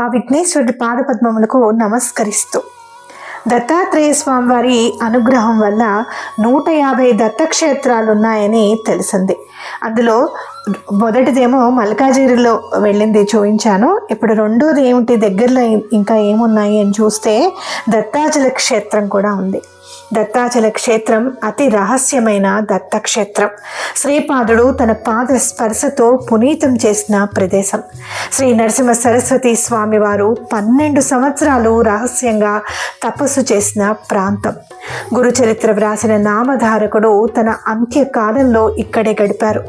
ఆ విఘ్నేశ్వరుడి పాదపద్మములకు నమస్కరిస్తూ. దత్తాత్రేయ స్వామివారి అనుగ్రహం వల్ల నూట యాభై దత్తక్షేత్రాలు ఉన్నాయని తెలిసింది. అందులో మొదటిదేమో మల్కాజిరిలో వెళ్ళింది చూపించాను. ఇప్పుడు రెండోది ఏమిటి దగ్గరలో ఇంకా ఏమున్నాయి అని చూస్తే దత్తాచల క్షేత్రం కూడా ఉంది. దత్తాచల క్షేత్రం అతి రహస్యమైన దత్తక్షేత్రం. శ్రీపాదుడు తన పాద స్పర్శతో పునీతం చేసిన ప్రదేశం. శ్రీ నరసింహ సరస్వతి స్వామివారు పన్నెండు సంవత్సరాలు రహస్యంగా తపస్సు చేసిన ప్రాంతం. గురుచరిత్ర వ్రాసిన నామధారకుడు తన అంత్యకాలంలో ఇక్కడే గడిపారు.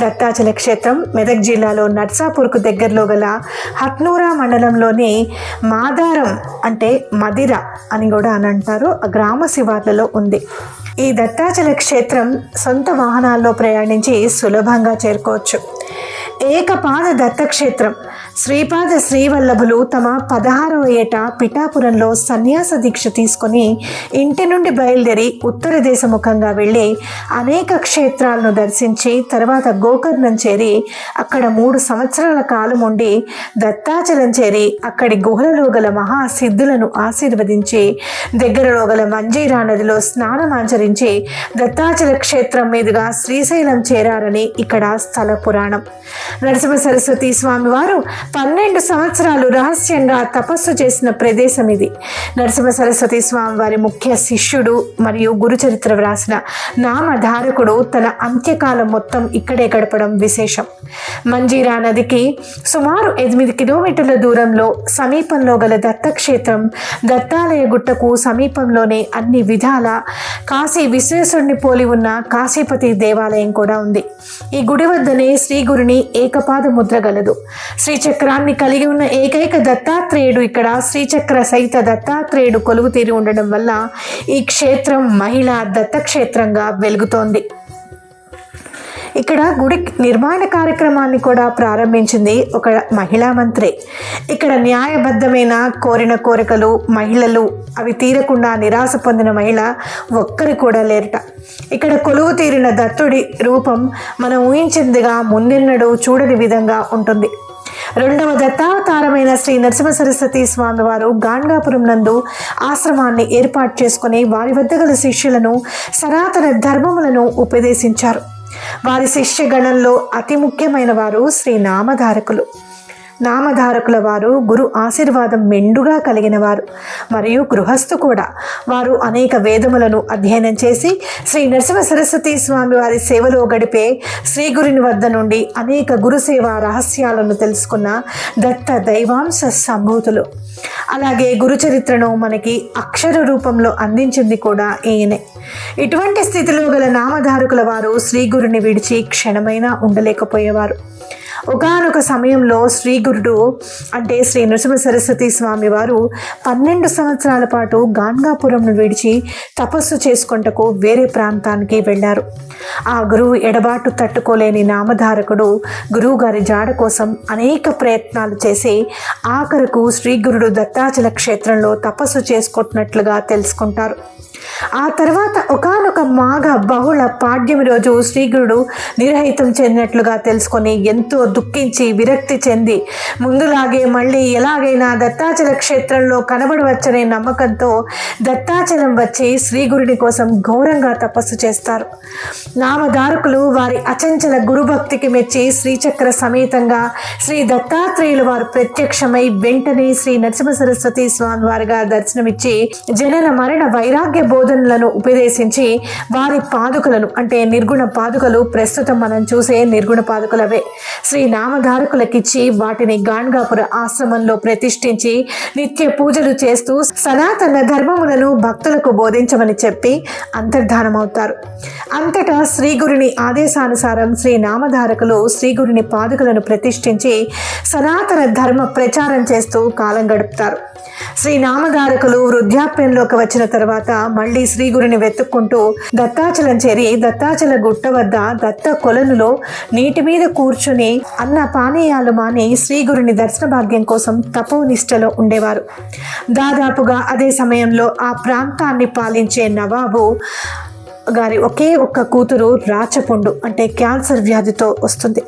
దత్తాచల క్షేత్రం మెదక్ జిల్లాలో నర్సాపూర్కు దగ్గరలో గల హట్నూరా మండలంలోని మాదారం అంటే మదిర అని కూడా అని అంటారు. ఆ గ్రామ అందుబాటులో ఉంది. ఈ దత్తాచల క్షేత్రం సొంత వాహనాల్లో ప్రయాణించి సులభంగా చేరుకోవచ్చు. ఏకపాద దత్తక్షేత్రం శ్రీపాద శ్రీవల్లభులు తమ పదహారవ ఏట పిఠాపురంలో సన్యాస దీక్ష తీసుకొని ఇంటి నుండి బయలుదేరి ఉత్తర దేశముఖంగా వెళ్ళి అనేక క్షేత్రాలను దర్శించి తర్వాత గోకర్ణం చేరి అక్కడ మూడు సంవత్సరాల కాలం ఉండి దత్తాచలం చేరి అక్కడి గుహలలో గల మహాసిద్ధులను ఆశీర్వదించి దగ్గరలో గల మంజీరా నదిలో స్నానమాచరించి దత్తాచల క్షేత్రం మీదుగా శ్రీశైలం చేరారని ఇక్కడ స్థల పురాణం. నరసింహ సరస్వతి స్వామివారు పన్నెండు సంవత్సరాలు రహస్యంగా తపస్సు చేసిన ప్రదేశం ఇది. నరసింహ సరస్వతి స్వామి వారి ముఖ్య శిష్యుడు మరియు గురుచరిత్ర వ్రాసిన నామధారకుడు తన అంత్యకాలం మొత్తం ఇక్కడే గడపడం విశేషం. మంజీరా నదికి సుమారు ఎనిమిది కిలోమీటర్ల దూరంలో సమీపంలో గల దత్తక్షేత్రం దత్తాలయ గుట్టకు సమీపంలోనే అన్ని విధాల కాశీ విశ్వేశ్వరుని పోలి ఉన్న కాశీపతి దేవాలయం కూడా ఉంది. ఈ గుడి వద్దనే శ్రీ గురుని ఏకపాద ముద్ర గలదు. శ్రీ చక్రాన్ని కలిగి ఉన్న ఏకైక దత్తాత్రేయుడు ఇక్కడ. శ్రీచక్ర సహిత దత్తాత్రేయుడు కొలువు తీరి ఉండడం వల్ల ఈ క్షేత్రం మహిళా దత్తక్షేత్రంగా వెలుగుతోంది. ఇక్కడ గుడి నిర్మాణ కార్యక్రమాన్ని కూడా ప్రారంభించింది ఒక మహిళా మంత్రి. ఇక్కడ న్యాయబద్ధమైన కోరిన కోరికలు మహిళలు అవి తీరకుండా నిరాశ పొందిన మహిళ ఒక్కరు కూడా లేరట. ఇక్కడ కొలువు తీరిన దత్తుడి రూపం మనం ఊహించిందిగా ముందెన్నడూ చూడని విధంగా ఉంటుంది. రెండవ దత్తావతారమైన శ్రీ నరసింహ సరస్వతి స్వామి వారు గాంగాపురం నందు ఆశ్రమాన్ని ఏర్పాటు చేసుకుని వారి వద్ద గల శిష్యులను సనాతన ధర్మములను ఉపదేశించారు. వారి శిష్యగణంలో అతి ముఖ్యమైన వారు శ్రీ నామధారకులు. నామధారకుల వారు గురు ఆశీర్వాదం మెండుగా కలిగిన వారు మరియు గృహస్థు కూడా. వారు అనేక వేదములను అధ్యయనం చేసి శ్రీ నరసింహ సరస్వతి స్వామి వారి సేవలో గడిపే శ్రీ గురుని వద్ద నుండి అనేక గురుసేవ రహస్యాలను తెలుసుకున్న దత్త దైవాంశ సంభూతులు. అలాగే గురుచరిత్రను మనకి అక్షర రూపంలో అందించింది కూడా ఈయనే. ఇటువంటి స్థితిలో గల నామధారకుల వారు శ్రీ గురుని విడిచి క్షణమైనా ఉండలేకపోయేవారు. ఒకనొక సమయంలో శ్రీ గురుడు అంటే శ్రీ నృసింహ సరస్వతి స్వామి వారు పన్నెండు సంవత్సరాల పాటు గాన్గాపురంను విడిచి తపస్సు చేసుకుంటకు వేరే ప్రాంతానికి వెళ్ళారు. ఆ గురువు ఎడబాటు తట్టుకోలేని నామధారకుడు గురువు గారి జాడ కోసం అనేక ప్రయత్నాలు చేసి ఆఖరకు శ్రీ గురుడు దత్తాచల క్షేత్రంలో తపస్సు చేసుకుంటున్నట్లుగా తెలుసుకుంటారు. ఆ తర్వాత ఒకనొక మాఘ బహుళ పాడ్యమి రోజు శ్రీగురుడు నిరహితం చెందినట్లుగా తెలుసుకొని ఎంతో దుఃఖించి విరక్తి చెంది ముందులాగే మళ్ళీ ఎలాగైనా దత్తాచల క్షేత్రంలో కనబడవచ్చనే నమ్మకంతో దత్తాచలం వచ్చి శ్రీగురుని కోసం ఘోరంగా తపస్సు చేస్తారు. నామధారకులు వారి అచంచల గురుభక్తికి మెచ్చి శ్రీచక్ర సమేతంగా శ్రీ దత్తాత్రేయులు వారు ప్రత్యక్షమై వెంటనే శ్రీ నరసింహ సరస్వతి స్వామి వారిగా దర్శనమిచ్చి జనన మరణ వైరాగ్య బోధనలను ఉపదేశించి వారి పాదుకలను అంటే నిర్గుణ పాదుకలు ప్రస్తుతం మనం చూసే నిర్గుణ పాదుకలవే. శ్రీ నామధారకులకిచ్చి వాటిని గాణ్గాపుర ఆశ్రమంలో ప్రతిష్ఠించి నిత్య పూజలు చేస్తూ సనాతన ధర్మములను భక్తులకు బోధించమని చెప్పి అంతర్ధానమవుతారు. అంతటా శ్రీగురుని ఆదేశానుసారం శ్రీ నామధారకులు శ్రీగురుని పాదుకలను ప్రతిష్ఠించి సనాతన ధర్మ ప్రచారం చేస్తూ కాలం గడుపుతారు. శ్రీ నామధారకులు వృద్ధాప్యంలోకి వచ్చిన తర్వాత మళ్ళీ శ్రీ గురిని వెతుక్కుంటూ దత్తాచలం చేరి దత్తాచల గుట్ట వద్ద దత్త కొలనులో నీటి మీద కూర్చుని అన్న పానీయాలు మాని శ్రీ గురిని దర్శన భాగ్యం కోసం తపోనిష్టలో ఉండేవారు. దాదాపుగా అదే సమయంలో ఆ ప్రాంతాన్ని పాలించే నవాబు గారి ఒకే ఒక్క కూతురు రాచపుండు అంటే క్యాన్సర్ వ్యాధితో వస్తుంది.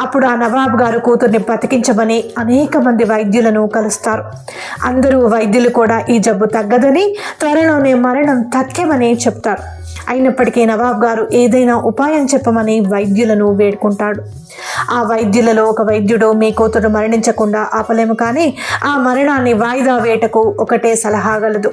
అప్పుడు ఆ నవాబ్ గారు కూతుర్ని బతికించమని అనేక మంది వైద్యులను కలుస్తారు. అందరూ వైద్యులు కూడా ఈ జబ్బు తగ్గదని త్వరలోనే మరణం తథ్యమని చెప్తారు. అయినప్పటికీ నవాబ్ గారు ఏదైనా ఉపాయం చెప్పమని వైద్యులను వేడుకుంటాడు. ఆ వైద్యులలో ఒక వైద్యుడు మీ కూతురు మరణించకుండా ఆపలేము కానీ ఆ మరణాన్ని వాయిదా వేటకు ఒకటే సలహాగలదు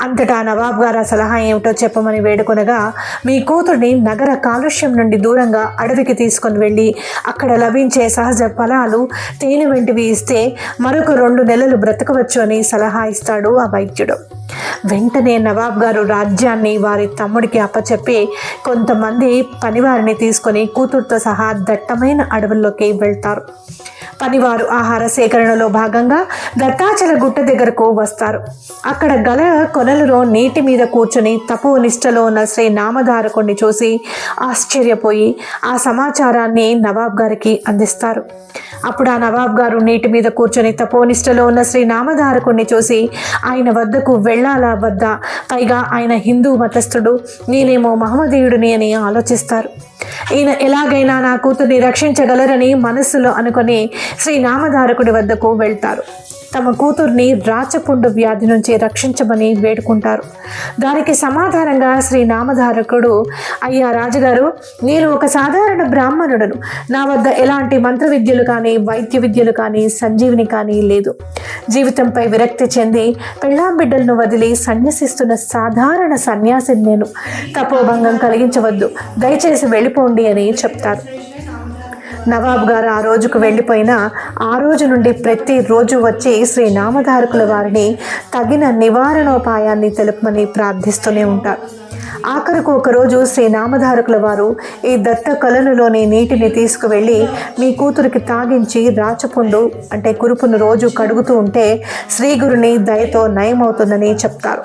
అంతటా నవాబ్ గారు ఆ సలహా ఏమిటో చెప్పమని వేడుకొనగా మీ కూతుర్ని నగర కాలుష్యం నుండి దూరంగా అడవికి తీసుకొని వెళ్ళి అక్కడ లభించే సహజ ఫలాలు తేనె వంటివి ఇస్తే మరొక రెండు నెలలు బ్రతకవచ్చు అని సలహా ఇస్తాడు ఆ వైద్యుడు. వెంటనే నవాబ్ గారు రాజ్యాన్ని వారి తమ్ముడికి అప్పచెప్పి కొంతమంది పనివారిని తీసుకొని కూతురుతో సహా దట్టమైన అడవుల్లోకి వెళ్తారు. పనివారు ఆహార సేకరణలో భాగంగా దత్తాచల గుట్ట దగ్గరకు వస్తారు. అక్కడ గల కొనలలో నీటి మీద కూర్చుని తపో నిష్టలో ఉన్న శ్రీ నామధారకుణ్ణి చూసి ఆశ్చర్యపోయి ఆ సమాచారాన్ని నవాబ్ గారికి అందిస్తారు. అప్పుడు ఆ నవాబ్ గారు నీటి మీద కూర్చొని తపోనిష్టలో ఉన్న శ్రీ నామధారకుణ్ణి చూసి ఆయన వద్దకు వెళ్ళ వద్దా పైగా ఆయన హిందూ మతస్థుడు. నేనేమో మహమ్మదీయుడిని అని ఆలోచిస్తారు. ఈయన ఎలాగైనా నా కూతుర్ని రక్షించగలరని మనస్సులో అనుకొని శ్రీ నామధారకుడి వద్దకు వెళ్తారు. తమ కూతుర్ని రాచపుండు వ్యాధి నుంచి రక్షించమని వేడుకుంటారు. దానికి సమాధానంగా శ్రీ నామధారకుడు అయ్యా రాజుగారు నేను ఒక సాధారణ బ్రాహ్మణుడను. నా వద్ద ఎలాంటి మంత్ర విద్యలు కానీ వైద్య విద్యలు కానీ సంజీవిని కానీ లేదు. జీవితంపై విరక్తి చెంది పెళ్ళాం బిడ్డలను వదిలి సన్యసిస్తున్న సాధారణ సన్యాసిని నేను. తపోభంగం కలిగించవద్దు. దయచేసి వెళ్ళిపోండి అని చెప్తారు. నవాబ్ గారు ఆ రోజుకు వెళ్ళిపోయినా ఆ రోజు నుండి ప్రతిరోజు వచ్చి శ్రీ నామధారకుల వారిని తగిన నివారణోపాయాన్ని తెలుపమని ప్రార్థిస్తూనే ఉంటారు. ఆఖరకు ఒకరోజు శ్రీ నామధారకుల వారు ఈ దత్త కొలనులోని నీటిని తీసుకువెళ్ళి మీ కూతురికి తాగించి రాచపుండు అంటే కురుపును రోజు కడుగుతూ ఉంటే శ్రీగురుని దయతో నయమవుతుందని చెప్తారు.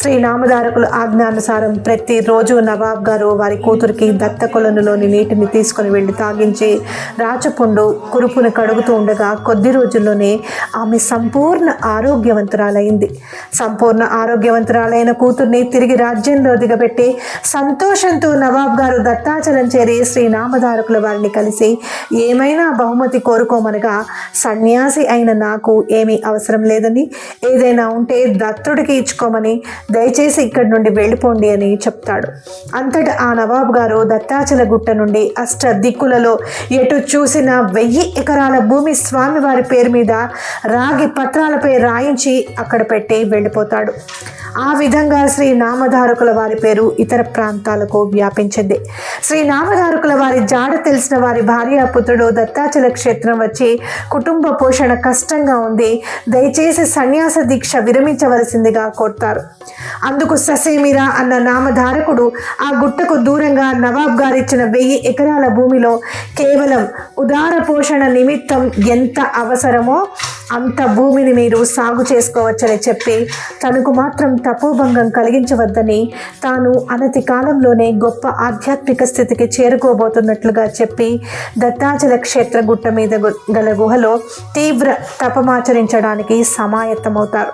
శ్రీ నామధారకుల ఆజ్ఞానుసారం ప్రతిరోజు నవాబ్ గారు వారి కూతురికి దత్త కొలనులోని నీటిని తీసుకుని వెళ్ళి తాగించి రాచపుండు కురుపును కడుగుతూ ఉండగా కొద్ది రోజుల్లోనే ఆమె సంపూర్ణ ఆరోగ్యవంతురాలైంది. సంపూర్ణ ఆరోగ్యవంతురాలైన కూతుర్ని తిరిగి రాజ్యంలో దిగబెట్టి సంతోషంతో నవాబ్ గారు దత్తాచలం చేరి శ్రీ నామధారకుల వారిని కలిసి ఏమైనా బహుమతి కోరుకోమనగా సన్యాసి అయిన నాకు ఏమీ అవసరం లేదని ఏదైనా ఉంటే దత్తుడికి ఇచ్చుకోమని దయచేసి ఇక్కడి నుండి వెళ్ళిపోండి అని చెప్తాడు. అంతటా ఆ నవాబ్ గారు దత్తాచల గుట్ట నుండి అష్ట దిక్కులలో ఎటు చూసిన వెయ్యి ఎకరాల భూమి స్వామివారి పేరు మీద రాగి పత్రాలపై రాయించి అక్కడ పెట్టి వెళ్ళిపోతాడు. ఆ విధంగా శ్రీ నామధారకుల వారి పేరు ఇతర ప్రాంతాలకు వ్యాపించింది. శ్రీ నామధారకుల వారి జాడ తెలిసిన వారి భార్యాపుత్రుడు దత్తాచల క్షేత్రం వచ్చి కుటుంబ పోషణ కష్టంగా ఉంది. దయచేసి సన్యాస దీక్ష విరమించవలసిందిగా కోరుతారు. అందుకు ససేమిరా అన్న నామధారకుడు ఆ గుట్టకు దూరంగా నవాబ్ గారిచ్చిన వెయ్యి ఎకరాల భూమిలో కేవలం ఉదార పోషణ నిమిత్తం ఎంత అవసరమో అంత భూమిని మీరు సాగు చేసుకోవచ్చని చెప్పి తనకు మాత్రం తపోభంగం కలిగించవద్దని తాను అనతి కాలంలోనే గొప్ప ఆధ్యాత్మిక స్థితికి చేరుకోబోతున్నట్లుగా చెప్పి దత్తాచల క్షేత్ర గుట్ట మీద గు- గల గుహలో తీవ్ర తపమాచరించడానికి సమాయత్తమవుతారు.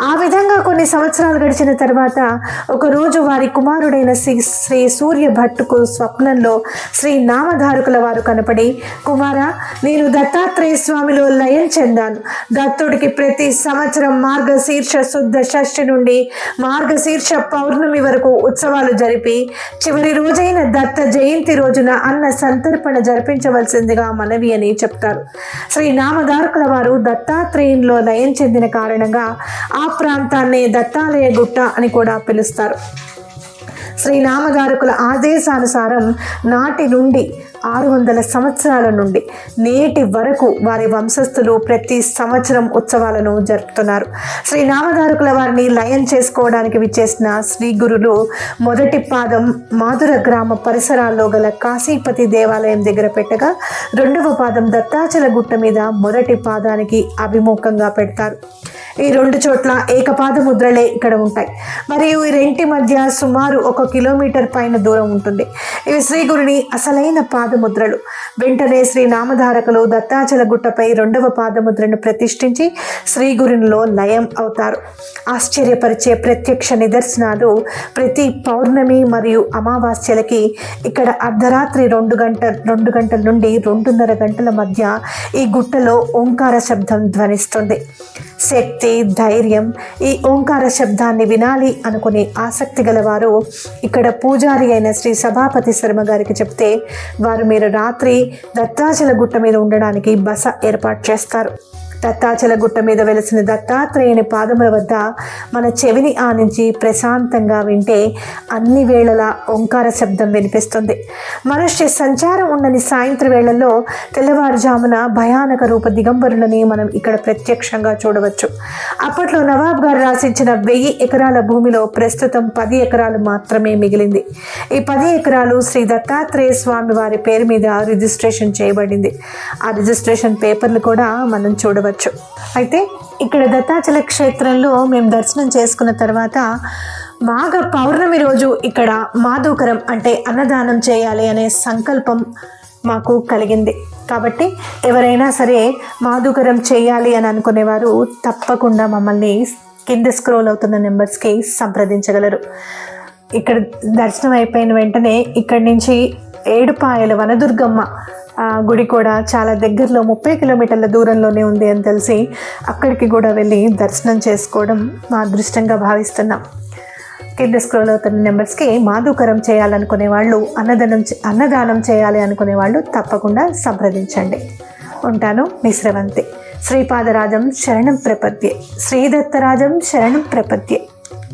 ఆ విధంగా కొన్ని సంవత్సరాలు గడిచిన తర్వాత ఒకరోజు వారి కుమారుడైన శ్రీ శ్రీ సూర్య భట్టుకు స్వప్నంలో శ్రీ నామధారకుల వారు కనపడి కుమార నేను దత్తాత్రేయ స్వామిలో లయం చెందాను. దత్తుడికి ప్రతి సంవత్సరం మార్గశీర్ష శుద్ధ షష్ఠి నుండి మార్గశీర్ష పౌర్ణమి వరకు ఉత్సవాలు జరిపి చివరి రోజైన దత్త జయంతి రోజున అన్న సంతర్పణ జరిపించవలసిందిగా మనవి అని చెప్తారు. శ్రీ నామధారకుల వారు దత్తాత్రేయంలో లయం చెందిన కారణంగా ఆ ప్రాంతాన్ని దత్తాలయ గుట్ట అని కూడా పిలుస్తారు. శ్రీ నామధారకుల ఆదేశానుసారం నాటి నుండి ఆరు వందల సంవత్సరాల నుండి నేటి వరకు వారి వంశస్థులు ప్రతి సంవత్సరం ఉత్సవాలను జరుపుతున్నారు. శ్రీ నామధారకుల వారిని లయం చేసుకోవడానికి విచ్చేసిన శ్రీ గురులు మొదటి పాదం మాధుర గ్రామ పరిసరాల్లో గల కాశీపతి దేవాలయం దగ్గర పెట్టగా రెండవ పాదం దత్తాచల గుట్ట మీద మొదటి పాదానికి అభిముఖంగా పెడతారు. ఈ రెండు చోట్ల ఏకపాద ముద్రలే ఇక్కడ ఉంటాయి. మరియు ఈ రెంటి మధ్య సుమారు ఒక కిలోమీటర్ పైన దూరం ఉంటుంది. ఇవి శ్రీ గురుని అసలైన పాదముద్రలు వెంటనే శ్రీ నామధారకులు దత్తాచల గుట్టపై రెండవ పాదముద్రను ప్రతిష్ఠించి శ్రీ గురునిలో లయం అవుతారు. ఆశ్చర్యపరిచే ప్రత్యక్ష నిదర్శనాలు ప్రతి పౌర్ణమి మరియు అమావాస్యలకి ఇక్కడ అర్ధరాత్రి రెండు గంట రెండు గంటల నుండి రెండున్నర గంటల మధ్య ఈ గుట్టలో ఓంకార శబ్దం ధ్వనిస్తుంది. శక్తి ధైర్యం ఈ ఓంకార శబ్దాన్ని వినాలి అనుకునే ఆసక్తి గలవారు ఇక్కడ పూజారి అయిన శ్రీ సభాపతి శర్మ గారికి చెప్తే వారు మీరు రాత్రి దత్తాచల గుట్ట మీద ఉండడానికి బస ఏర్పాటు చేస్తారు. దత్తాచల గుట్ట మీద వెలిసిన దత్తాత్రేయుని పాదముల వద్ద మన చెవిని ఆనించి ప్రశాంతంగా వింటే అన్ని వేళలా ఓంకార శబ్దం వినిపిస్తుంది. మనుష్య సంచారం ఉండని సాయంత్ర వేళల్లో తెల్లవారుజామున భయానక రూప దిగంబరులని మనం ఇక్కడ ప్రత్యక్షంగా చూడవచ్చు. అప్పట్లో నవాబ్ గారు రాసించిన వెయ్యి ఎకరాల భూమిలో ప్రస్తుతం పది ఎకరాలు మాత్రమే మిగిలింది. ఈ పది ఎకరాలు శ్రీ దత్తాత్రేయ స్వామి వారి పేరు మీద రిజిస్ట్రేషన్ చేయబడింది. ఆ రిజిస్ట్రేషన్ పేపర్లు కూడా మనం చూడవచ్చు. అయితే ఇక్కడ దత్తాచల క్షేత్రంలో మేము దర్శనం చేసుకున్న తర్వాత మాఘ పౌర్ణమి రోజు ఇక్కడ మాధుకరం అంటే అన్నదానం చేయాలి అనే సంకల్పం మాకు కలిగింది. కాబట్టి ఎవరైనా సరే మాధుకరం చేయాలి అని అనుకునేవారు తప్పకుండా మమ్మల్ని కింద స్క్రోల్ అవుతున్న నెంబర్స్కి సంప్రదించగలరు. ఇక్కడ దర్శనం అయిపోయిన వెంటనే ఇక్కడి నుంచి ఏడుపాయల వనదుర్గమ్మ గుడి కూడా చాలా దగ్గరలో ముప్పై కిలోమీటర్ల దూరంలోనే ఉంది అని తెలిసి అక్కడికి కూడా వెళ్ళి దర్శనం చేసుకోవడం మా అదృష్టంగా భావిస్తున్నాం. కింద స్క్రోల్ అవుతున్న నెంబర్స్కి మాధుకరం చేయాలనుకునే వాళ్ళు అన్నదానం అన్నదానం చేయాలి అనుకునే వాళ్ళు తప్పకుండా సంప్రదించండి. ఉంటాను మిశ్రవంతి శ్రీపాదరాజం శరణం ప్రపద్యే. శ్రీదత్తరాజం శరణం ప్రపద్యే.